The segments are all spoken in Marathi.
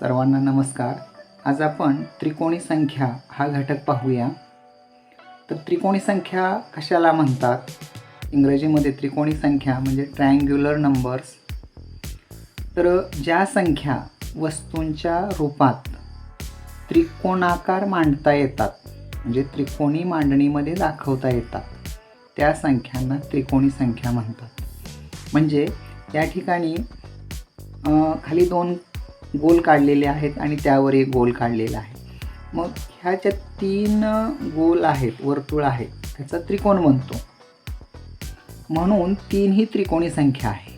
सर्वांना नमस्कार. आज आपण त्रिकोणी संख्या हा घटक पाहूया. तर त्रिकोणी संख्या कशाला म्हणतात? इंग्रजीमध्ये त्रिकोणी संख्या म्हणजे ट्रायंग्युलर नंबर्स. तर ज्या संख्या वस्तूंच्या रूपात त्रिकोणाकार मांडता येतात म्हणजे त्रिकोणी मांडणीमध्ये दाखवता येतात त्या संख्यांना त्रिकोणी संख्या म्हणतात. म्हणजे या ठिकाणी खाली दोन गोल काढलेले आहेत आणि त्यावर एक गोल काढलेला आहे. मग ह्या ज्या तीन गोल आहेत वर्तुळ आहे त्याचा त्रिकोण बनतो म्हणून तीन ही त्रिकोणी संख्या आहे.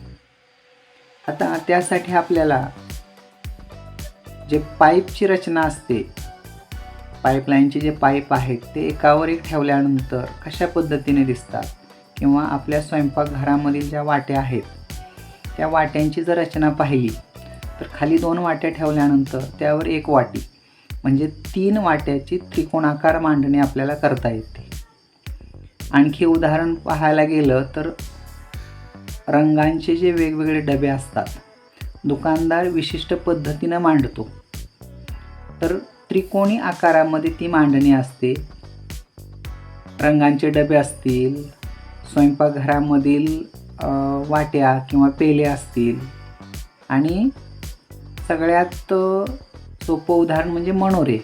आता त्यासाठी आपल्याला जे पाईपची रचना असते पाईपलाईनचे जे पाईप आहेत ते एकावर एक ठेवल्यानंतर कशा पद्धतीने दिसतात? किंवा आपल्या स्वयंपाकघरामधील ज्या वाट्या आहेत त्या वाट्यांची जर रचना पाहिली तर खाली दोन वाट्या ठेवल्यानंतर त्यावर एक वाटी म्हणजे तीन वाट्याची त्रिकोणाकार मांडणी आपल्याला करता येते. आणखी उदाहरण पाहायला गेलं तर रंगांचे जे वेगवेगळे डबे असतात दुकानदार विशिष्ट पद्धतीनं मांडतो. तर त्रिकोणी आकारामध्ये ती मांडणी असते. रंगांचे डबे असतील स्वयंपाकघरामधील वाट्या किंवा पेले असतील आणि सगळ्यात सोपं उदाहरण म्हणजे मनोरे.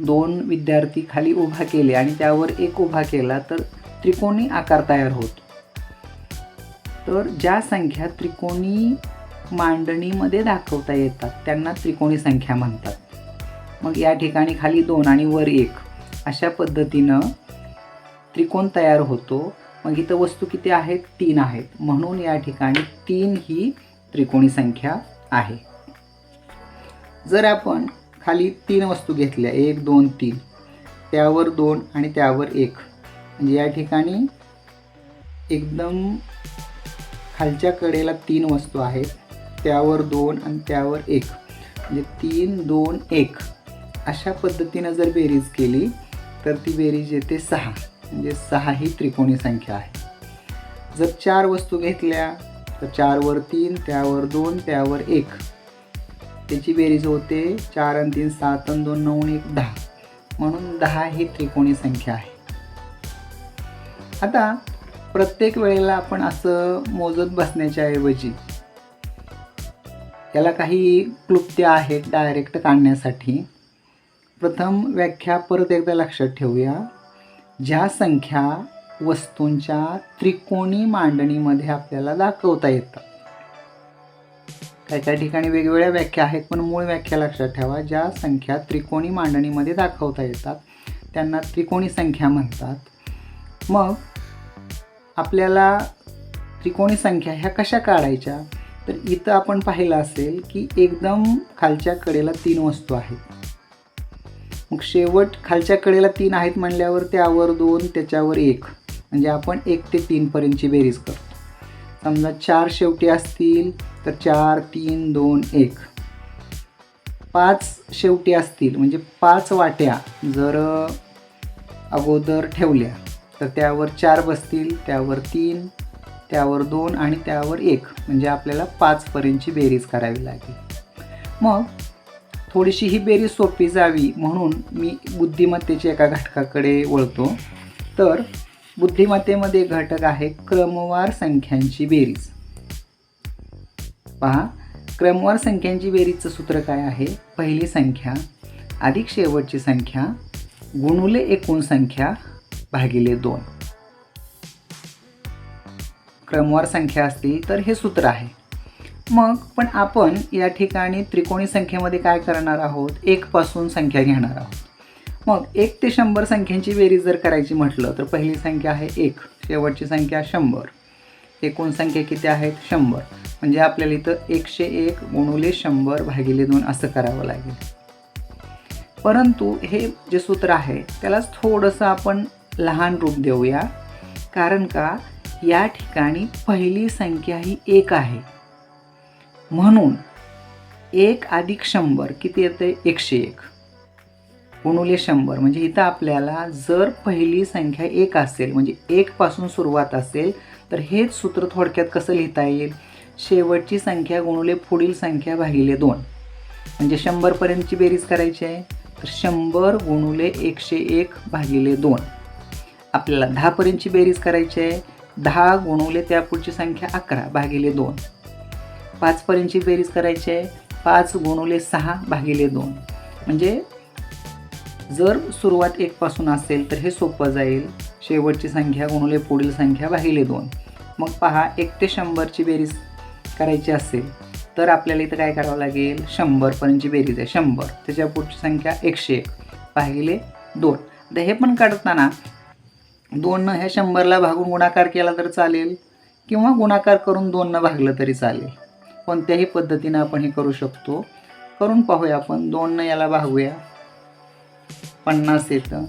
दोन विद्यार्थी खाली उभा केले आणि त्यावर एक उभा केला तर त्रिकोणी आकार तयार होतो. तर ज्या संख्या त्रिकोणी मांडणीमध्ये दाखवता येतात त्यांना त्रिकोणी संख्या म्हणतात. मग या ठिकाणी खाली दोन आणि वर एक. अशा पद्धतीनं त्रिकोण तयार होतो. मग इथं वस्तू किती आहेत? तीन आहेत. म्हणून या ठिकाणी तीन ही त्रिकोणी संख्या आहे. जर आपण खाली तीन वस्तू घेतल्या एक दोन तीन त्यावर दोन आणि त्यावर एक म्हणजे या ठिकाणी एकदम खालच्या कडेला तीन वस्तू आहेत त्यावर दोन आणि त्यावर एक म्हणजे तीन दोन एक. अशा पद्धतीनं जर बेरीज केली तर ती बेरीज येते सहा म्हणजे सहा ही त्रिकोणी संख्या आहे. जर चार वस्तू घेतल्या तर चारवर तीन त्यावर दोन त्यावर एक. त्याची बेरीज होते चार आणि तीन सात आणि दोन नऊ एक दहा. म्हणून दहा ही त्रिकोणी संख्या आहे. आता प्रत्येक वेळेला आपण असं मोजत बसण्याच्या ऐवजी याला काही क्लुप्त्या आहेत डायरेक्ट काढण्यासाठी. प्रथम व्याख्या परत एकदा लक्षात ठेवूया. ज्या संख्या वस्तूंच्या त्रिकोणी मांडणीमध्ये आपल्याला दाखवता येतात त्याच्या ठिकाणी वेगवेगळ्या व्याख्या आहेत पण मूळ व्याख्या लक्षात ठेवा. ज्या संख्या त्रिकोणी मांडणीमध्ये दाखवता येतात त्यांना त्रिकोणी संख्या म्हणतात. मग आपल्याला त्रिकोणी संख्या ह्या कशा काढायच्या? तर इथं आपण पाहिलं असेल की एकदम खालच्या कडेला तीन वस्तू आहेत. मग शेवट खालच्या कडेला तीन आहेत म्हणल्यावर त्यावर दोन त्याच्यावर एक. म्हणजे आपण एक ते तीनपर्यंतची बेरीज करतो. समजा चार शेवटी असतील तर चार तीन दोन एक. पाच शेवटी असतील म्हणजे पाच वाट्या जर अगोदर ठेवल्या तर त्यावर चार बसतील त्यावर तीन त्यावर दोन आणि त्यावर एक. म्हणजे आपल्याला पाचपर्यंतची बेरीज करावी लागेल. मग थोडीशी ही बेरीज सोपी जावी म्हणून मी बुद्धिमत्तेच्या एका घटकाकडे वळतो. तर बुद्धिमत्तेमध्ये घटक आहे क्रमवार संख्यांची बेरीज. पहा क्रमवार संख्यांची बेरीजचं सूत्र काय आहे? पहिली संख्या अधिक शेवटची संख्या गुणुले एकूण संख्या भागिले दोन. क्रमवार संख्या असतील तर हे सूत्र आहे. मग पण आपण या ठिकाणी त्रिकोणी संख्येमध्ये काय करणार आहोत? एकपासून संख्या घेणार आहोत. मग एक ते शंभर संख्यांची बेरीज जर करायची म्हटलं तर पहिली संख्या आहे एक शेवटची संख्या शंभर. एकूण संख्या किती आहेत? शंभर. म्हणजे आपल्याला इथं एकशे एक गुणुले शंभर भागिले दोन असं करावं लागेल. परंतु हे जे सूत्र आहे त्यालाच थोडंसं आपण लहान रूप देऊया. कारण का? या ठिकाणी पहिली संख्या ही एक आहे. म्हणून एक अधिक शंभर किती येते? एकशे एक. गुणुले शंभर. म्हणजे इथं आपल्याला जर पहिली संख्या एक असेल म्हणजे एकपासून सुरुवात असेल तर हेच सूत्र थोडक्यात कसं लिहिता येईल? शेवटची संख्या गुणुले पुढील संख्या भागिले दोन. म्हणजे शंभरपर्यंतची बेरीज करायची आहे. तर शंभर गुणुले एकशे एक भागिले दोन. आपल्याला दहापर्यंतची बेरीज करायची आहे. दहा गुणुले त्या पुढची संख्या अकरा भागिले दोन. पाचपर्यंतची बेरीज करायची आहे. पाच गुणुले सहा भागिले दोन. म्हणजे जर सुरुवात एकपासून असेल तर हे सोपं जाईल. शेवटची संख्या गुणुले पुढील संख्या भागिले दोन. मग पहा एक ते शंभरची बेरीज करायची असेल तर आपल्याला इथं काय करावं लागेल? शंभरपर्यंतची बेरीज आहे शंभर. त्याच्या पुढची संख्या एकशे एक. भागिले दोन. तर हे पण काढताना दोननं ह्या शंभरला भागून गुणाकार केला तर चालेल किंवा गुणाकार करून दोननं भागलं तरी चालेल. कोणत्याही पद्धतीनं आपण हे करू शकतो. करून पाहूया आपण. दोननं याला भागूया. पन्नास येतं.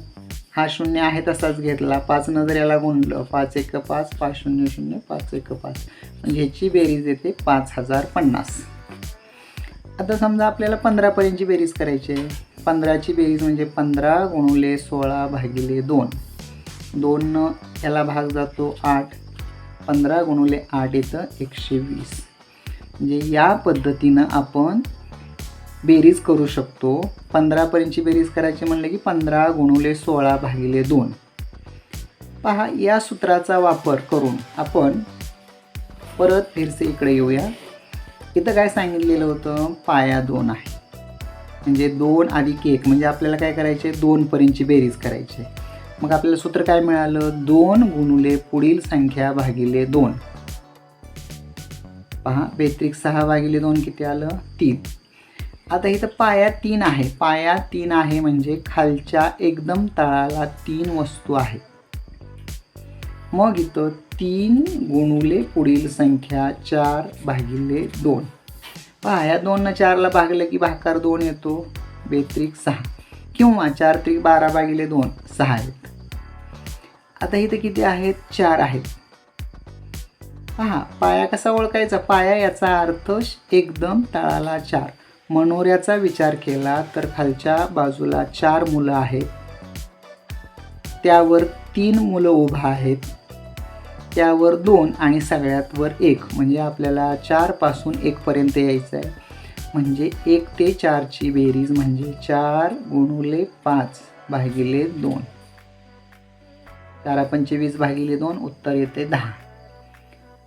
हा शून्य आहे तसाच घेतला. पाचनं जर याला गुणलं पाच एक पाच पाच शून्य शून्य पाच एक पाच. म्हणजे ह्याची बेरीज येते पाच हजार पन्नास. आता समजा आपल्याला पंधरापर्यंतची बेरीज करायची आहे. पंधराची बेरीज म्हणजे पंधरा गुणुले सोळा भागिले दोन. दोननं याला भाग जातो आठ. पंधरा गुणुले आठ येतं एकशे वीस. म्हणजे या पद्धतीनं आपण बेरीज करू शकतो. पंधरापर्यंतची बेरीज करायची म्हणलं की पंधरा गुणुले सोळा भागिले दोन. पहा या सूत्राचा वापर करून आपण परत फिरसे इकडे येऊया. इथं काय सांगितलेलं होतं? पाया दोन आहे. म्हणजे दोन अधिक एक म्हणजे आपल्याला काय करायचे? दोनपर्यंतची बेरीज करायची. मग आपल्याला सूत्र काय मिळालं? दोन गुणुले पुढील संख्या भागिले दोन. पहा बेत्रिक सहा भागिले दोन किती आलं? तीन. आता इथं पाया तीन आहे. पाया तीन आहे म्हणजे खालच्या एकदम तळाला तीन वस्तू आहेत. मग इथं तीन गुणुले पुढील संख्या चार भागिले दोन. पाया दोन दोननं चारला भागलं की भाकार दोन येतो. बेत्रिक सहा. किंवा चार त्रिक बारा भागिले दोन सहा आहेत. आता इथं किती आहेत? चार आहेत. पहा पाया कसा ओळखायचा? पाया याचा अर्थ एकदम तळाला चार. मनोऱ्याचा विचार केला तर खालच्या बाजूला चार मुलं आहेत. त्यावर तीन मुलं उभा आहेत. त्यावर दोन आणि सगळ्यात वर एक. म्हणजे आपल्याला चारपासून एकपर्यंत यायचं आहे म्हणजे एक ते चारची बेरीज म्हणजे चार गुणुले पाच भागिले दोन. चारा पंचवीस भागिले दोन उत्तर येते दहा.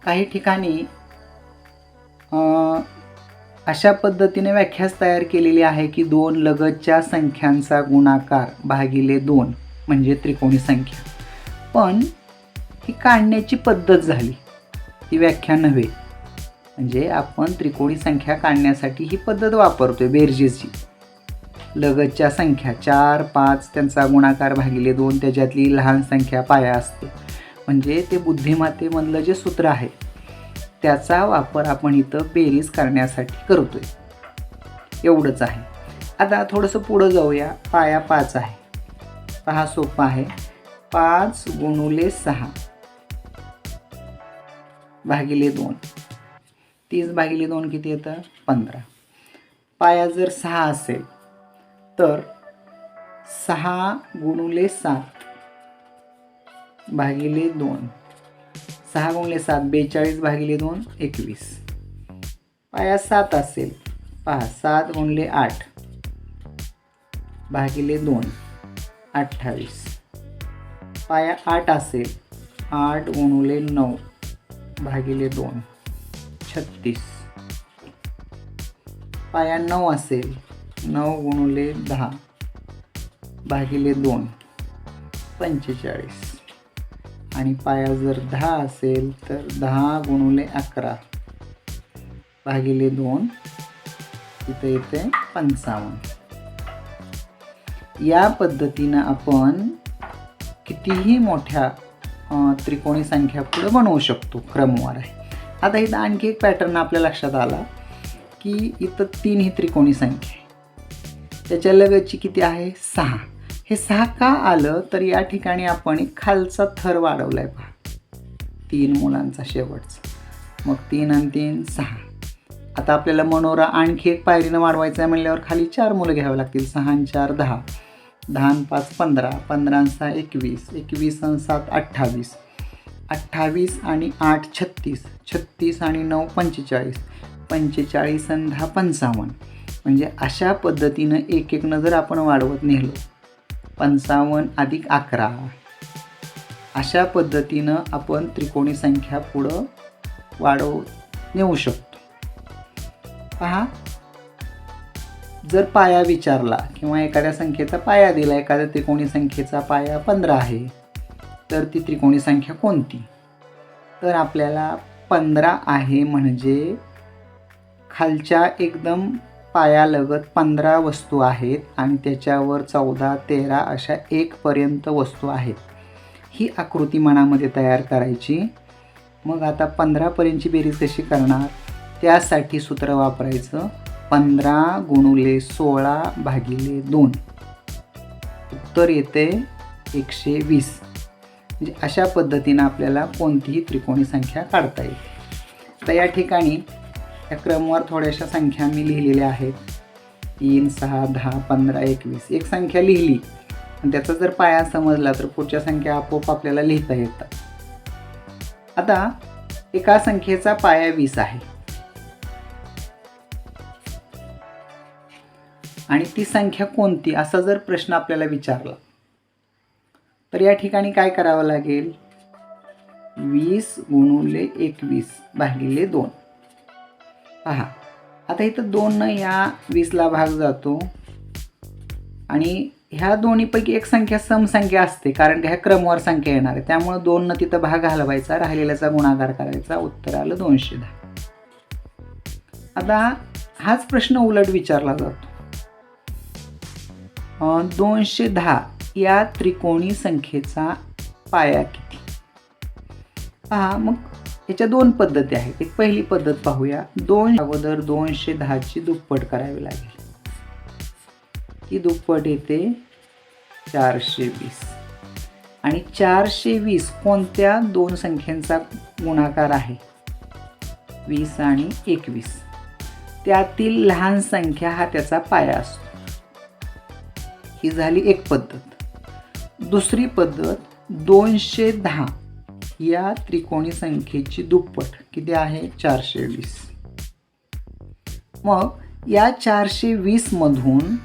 काही ठिकाणी अशा पद्धतीने व्याख्यास तयार केलेली आहे की दोन लगतच्या संख्यांचा गुणाकार भागिले दोन म्हणजे त्रिकोणी संख्या. पण ही काढण्याची पद्धत झाली. ती व्याख्या नव्हे. म्हणजे आपण त्रिकोणी संख्या काढण्यासाठी ही पद्धत वापरतोय बेरजेची. लगतच्या संख्या चार पाच त्यांचा गुणाकार भागिले दोन त्याच्यातली लहान संख्या पाया असते. म्हणजे ते बुद्धिमत्तेमधलं जे सूत्र आहे त्याचा वापर आपण इथं बेरीज करण्यासाठी करतोय. एवढंच आहे. आता थोडंसं पुढं जाऊया. पाया पाच आहे. पहा सोपा आहे. पाच गुणुले सहा. भागिले दोन. तीस भागिले दोन किती येतं? पंधरा. पाया जर सहा असेल तर सहा गुणुले सात भागिले दोन. सहा गुणले सात बेचाळीस भागिले दोन एकवीस. पाया सात असेल. पहा सात गुणले आठ भागिले दोन अठ्ठावीस. पाया आठ असेल आठ गुणले नऊ भागिले दोन छत्तीस. पाया नऊ असेल नऊ गुणले दहा भागिले दोन पंचेचाळीस. आणि पाया जर दहा असेल तर दहा गुणुले अकरा भागिले दोन. इथं येते पंचावन्न. या पद्धतीनं आपण कितीही मोठ्या त्रिकोणी संख्या पुढे बनवू शकतो क्रमवार आहे. आता इथं आणखी एक पॅटर्न आपल्या लक्षात आला की इथं तीन ही त्रिकोणी संख्या आहे. त्याच्या लगतची किती आहे? सहा. हे सहा का आलं तर या ठिकाणी आपण एक खालचा थर वाढवला आहे पहा. तीन मुलांचा शेवटचा. मग तीन आणि तीन सहा. आता आपल्याला मनोरा आणखी एक पायरीनं वाढवायचं आहे म्हणल्यावर खाली चार मुलं घ्यावी लागतील. सहा आणि चार दहा. दहा आणि पाच पंधरा. पंधरा आणि सहा एकवीस. एकवीस आणि सात अठ्ठावीस. अठ्ठावीस आणि आठ छत्तीस. छत्तीस आणि नऊ पंचेचाळीस. पंचेचाळीस आणि दहा पंचावन्न. म्हणजे अशा पद्धतीनं एक एक जर आपण वाढवत नेलो पंचावन्न अधिक अकरा. अशा पद्धतीनं आपण त्रिकोणी संख्या पुढं वाढव नेऊ शकतो. पहा. जर पाया विचारला किंवा एखाद्या संख्येचा पाया दिला एखाद्या त्रिकोणी संख्येचा पाया पंधरा आहे तर ती त्रिकोणी संख्या कोणती? तर आपल्याला पंधरा आहे म्हणजे खालच्या एकदम पायालगत पंधरा वस्तू आहेत आणि त्याच्यावर चौदा तेरा अशा एकपर्यंत वस्तू आहेत. ही आकृती मनामध्ये तयार करायची. मग आता पंधरापर्यंतची बेरीज कशी करणार? त्यासाठी सूत्र वापरायचं. पंधरा गुणुले सोळा भागिले दोन. उत्तर येते एकशे वीस. म्हणजे अशा पद्धतीनं आपल्याला कोणतीही त्रिकोणी संख्या काढता येईल. तर या ठिकाणी या क्रमवार थोड्याशा संख्या मी लिहिलेल्या आहेत. तीन सहा दहा पंधरा एकवीस. एक संख्या लिहिली. आणि त्याचा जर पाया समजला तर पुढच्या संख्या आपोआप आपल्याला लिहिता येतात. आता एका संख्येचा पाया वीस आहे. आणि ती संख्या कोणती? असा जर प्रश्न आपल्याला विचारला तर या ठिकाणी काय करावं लागेल? वीस गुणुले एकवीस भागिले दोन. पहा. आता इथं दोननं या वीसला भाग जातो. आणि ह्या दोन्हीपैकी एक संख्या समसंख्या असते कारण ह्या क्रमवार संख्या येणार आहे. त्यामुळे दोननं तिथं भाग घालवायचा राहिलेल्याचा गुणाकार करायचा उत्तर आलं दोनशे दहा. आता हाच प्रश्न उलट विचारला जातो. दोनशे दहा या त्रिकोणी संख्येचा पाया किती? पहा मग याच्या दोन पद्धती आहेत. एक पहिली पद्धत पाहूया. दोन अगोदर दोनशे दहाची दुप्पट करावी लागेल. ती दुप्पट येते चारशे वीस. आणि चारशे वीस कोणत्या दोन संख्यांचा गुणाकार आहे? वीस आणि एकवीस. त्यातील लहान संख्या हा त्याचा पाया असतो. ही झाली एक पद्धत. दुसरी पद्धत दोनशे दहा. या त्रिकोणी संख्येची दुप्पट किती आहे? चारशे वीस. मग या चारशे वीसमधून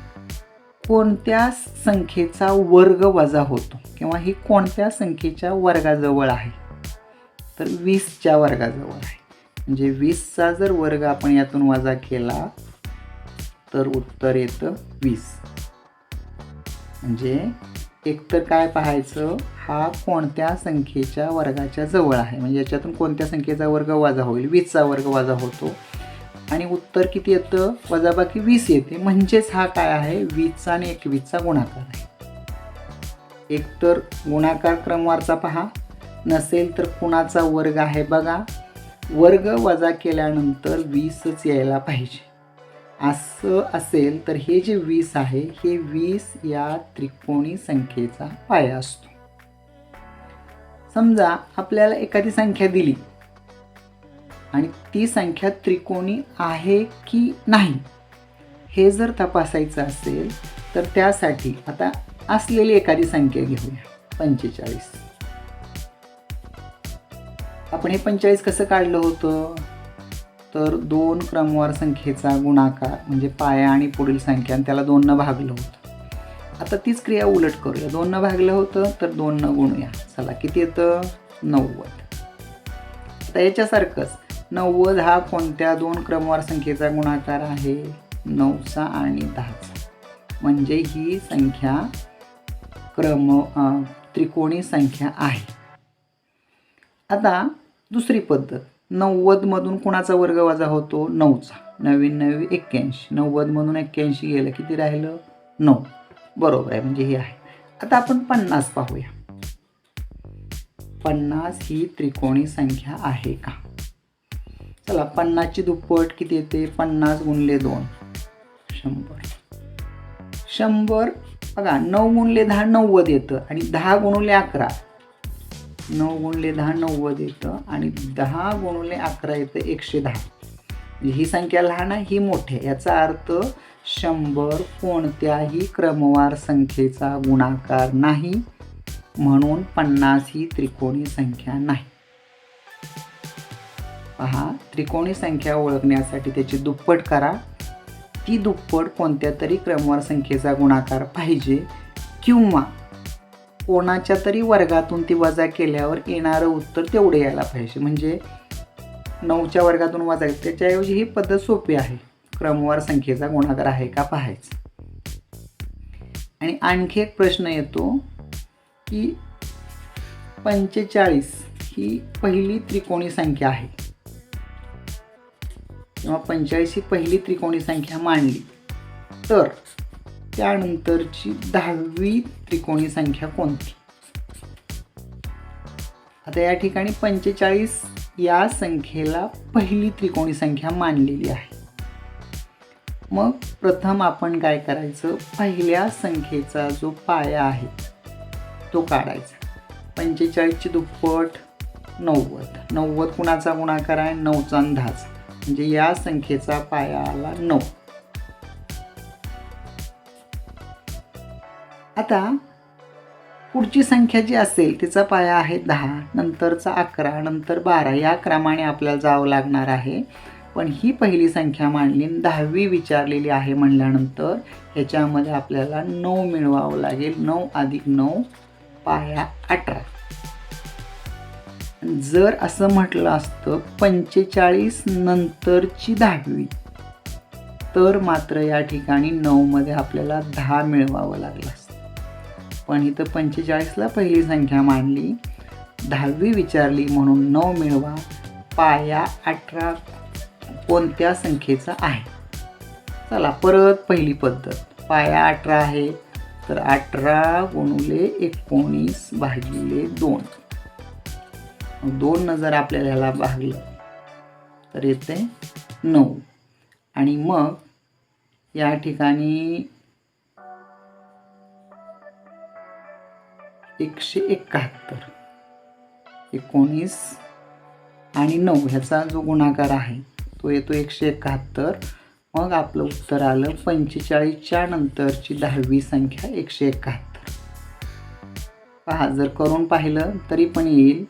कोणत्या संख्येचा वर्ग वजा होतो? किंवा ही कोणत्या संख्येच्या वर्गाजवळ आहे? तर वीसच्या वर्गाजवळ आहे. म्हणजे वीसचा जर वर्ग आपण यातून वजा केला तर उत्तर येतं वीस. म्हणजे एकतर काय पाहायचं हा कोणत्या संख्येच्या वर्गाच्या जवळ आहे? म्हणजे याच्यातून कोणत्या संख्येचा वर्ग वाजा होईल? वीसचा वर्ग वाजा होतो. आणि उत्तर किती येतं? वजाबाकी वीस येते. म्हणजेच हा काय आहे? वीसचा आणि एकवीसचा गुणाकार आहे. एकतर गुणाकार क्रमवारचा पहा. नसेल तर कुणाचा वर्ग आहे बघा. वर्ग वजा केल्यानंतर वीसच यायला पाहिजे. असं असेल तर हे जे वीस आहे हे वीस या त्रिकोणी संख्येचा पाया असतो. समजा आपल्याला एखादी संख्या दिली आणि ती संख्या त्रिकोणी आहे की नाही हे जर तपासायचं असेल तर त्यासाठी आता असलेली एखादी संख्या घेऊया पंचेचाळीस. आपण हे पंचेचाळीस कसं काढलं होतं? तर दोन क्रमवार संख्येचा गुणाकार म्हणजे पाया आणि पुढील संख्या आणि त्याला दोननं भागलं होतं. आता तीच क्रिया उलट करूया. दोननं भागलं होतं तर दोननं गुणूया. चला किती येतं? नव्वद. आता याच्यासारखंच नव्वद हा कोणत्या दोन क्रमवार संख्येचा गुणाकार आहे? नऊचा आणि दहाचा. म्हणजे ही संख्या क्रम त्रिकोणी संख्या आहे. आता दुसरी पद्धत. नव्वदमधून कुणाचा वर्ग वजा होतो? नऊचा. नवीन नवी एक्क्याऐंशी. नव्वदमधून एक्क्याऐंशी गेलं किती राहिलं? नऊ. बरोबर आहे म्हणजे हे आहे. आता आपण पन्नास पाहूया. पन्नास ही त्रिकोणी संख्या आहे का? चला पन्नासची दुप्पट किती येते? पन्नास गुणले दोन. शंभर. शंभर बघा नऊ गुणले दहा नव्वद येतं आणि दहा गुणले अकरा. नऊ गुणले दहा नव्वद येतं आणि दहा गुणुले अकरा येतं एकशे दहा. म्हणजे ही संख्या लहान आहे ही मोठी आहे. याचा अर्थ शंभर कोणत्याही क्रमवार संख्येचा गुणाकार नाही म्हणून पन्नास ही त्रिकोणी संख्या नाही. पहा त्रिकोणी संख्या ओळखण्यासाठी त्याची दुप्पट करा. ती दुप्पट कोणत्या तरी क्रमवार संख्येचा गुणाकार पाहिजे किंवा कोणाच्या तरी वर्गातून ती वजा केल्यावर येणारं उत्तर तेवढं यायला पाहिजे. म्हणजे नऊच्या वर्गातून वजा त्याच्याऐवजी ही पद्धत सोपी आहे. क्रमवार संख्येचा गुणाकार आहे का पाहायचं. आणि आणखी एक प्रश्न येतो की पंचेचाळीस ही पहिली त्रिकोणी संख्या आहे. किंवा पंचेचाळीस ही पहिली त्रिकोणी संख्या मांडली. तर त्यानंतरची दहावी त्रिकोणी संख्या कोणती? आता या ठिकाणी पंचेचाळीस या संख्येला पहिली त्रिकोणी संख्या मानलेली आहे. मग प्रथम आपण काय करायचं? पहिल्या संख्येचा जो पाया आहे तो काढायचा. पंचेचाळीसची दुप्पट नव्वद. नव्वद कुणाचा गुणाकार आहे? नऊचा अंदाज म्हणजे या संख्येचा पाया आला नऊ. आता पुढची संख्या जी असेल तिचा पाया आहे दहा नंतरचा अकरा नंतर बारा. या क्रमाने आपल्याला जावं लागणार आहे. पण ही पहिली संख्या मांडली दहावी विचारलेली आहे म्हणल्यानंतर ह्याच्यामध्ये आपल्याला नऊ मिळवावं लागेल. नऊ अधिक नऊ पाया अठरा. जर असं म्हटलं असतं पंचेचाळीस नंतरची दहावी तर मात्र या ठिकाणी नऊमध्ये आपल्याला दहा मिळवावं लागलं असतं. पण इथं पंचेचाळीसला पहिली संख्या मांडली. दहावी विचारली म्हणून नऊ मिळवा पाया अठरा कोणत्या संख्येचा आहे? चला परत पहिली पद्धत. पाया अठरा आहे तर अठरा गुणुले एकोणीस भागिले दोन. दोन जर आपल्याला ह्याला भागलं. तर येते नऊ. आणि मग या ठिकाणी एकशे एकाहत्तर. एकोणीस आणि नऊ ह्याचा जो गुणाकार आहे तो येतो एकशे एकाहत्तर. मग आपलं उत्तर आलं पंचेचाळीसच्या नंतरची दहावी संख्या एकशे एकाहत्तर. पहा जर करून पाहिलं तरी पण येईल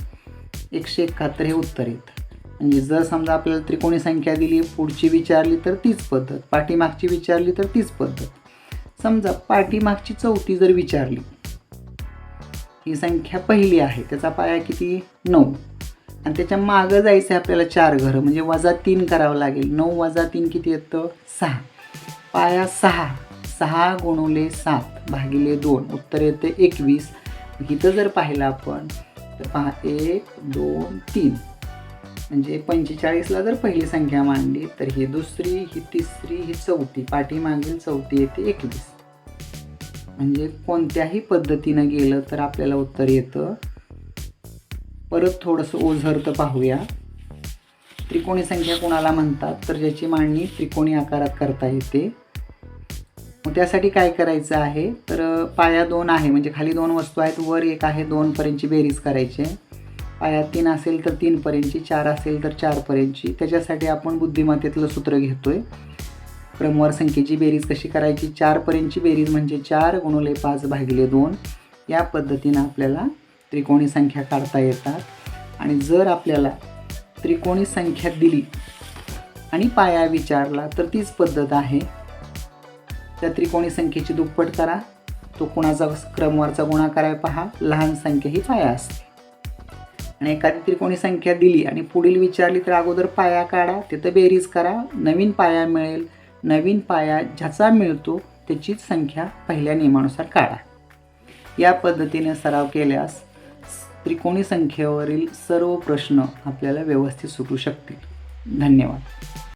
एकशे एकाहत्तर हे उत्तर येतं. म्हणजे जर समजा आपल्याला त्रिकोणी संख्या दिली पुढची विचारली तर तीच पद्धत पाठीमागची विचारली तर तीच पद्धत. समजा पाठीमागची चौथी जर विचारली ही संख्या पहिली आहे. त्याचा पाया किती? नऊ. आणि त्याच्या मागं जायचं आहे आपल्याला चार घरं. म्हणजे वजा तीन करावं लागेल. नऊ वजा तीन किती येतं? सहा. पाया सहा. सहा गुणवले सात भागिले दोन. उत्तर येते एकवीस. इथं जर पाहिलं आपण तर पहा एक दोन तीन. म्हणजे पंचेचाळीसला जर पहिली संख्या मांडली तर ही दुसरी ही तिसरी ही चौथी. पाठीमागील चौथी येते एकवीस. म्हणजे कोणत्याही पद्धतीनं गेलं तर आपल्याला उत्तर येतं. परत थोडंसं ओझरतं पाहूया. त्रिकोणी संख्या कोणाला म्हणतात? तर ज्याची मांडणी त्रिकोणी आकारात करता येते. मग त्यासाठी काय करायचं आहे? तर पाया दोन आहे. म्हणजे खाली दोन वस्तू आहेत. वर एक आहे दोनपर्यंतची बेरीज करायची. पाया तीन असेल तर तीनपर्यंतची चार असेल तर चारपर्यंतची त्याच्यासाठी आपण बुद्धिमत्तेतलं सूत्र घेतो आहे क्रमवार संख्येची बेरीज कशी करायची? चारपर्यंतची बेरीज म्हणजे चार गुणुले पाच भागिले दोन. या पद्धतीनं आपल्याला त्रिकोणी संख्या काढता येतात. आणि जर आपल्याला त्रिकोणी संख्या दिली आणि पाया विचारला तर तीच पद्धत आहे. त्या त्रिकोणी संख्येची दुप्पट करा. तो कोणाचा क्रमवारचा गुणाकार आहे पहा. लहान संख्या ही पाया असते. आणि एखादी त्रिकोणी संख्या दिली आणि पुढील विचारली तर अगोदर पाया काढा. तिथं बेरीज करा. नवीन पाया मिळेल. नवीन पाया ज्याचा मिळतो त्याचीच संख्या पहिल्या नियमानुसार काढा. या पद्धतीने सराव केल्यास त्रिकोणी संख्येवरील सर्व प्रश्न आपल्याला व्यवस्थित सुटू शकतील. धन्यवाद.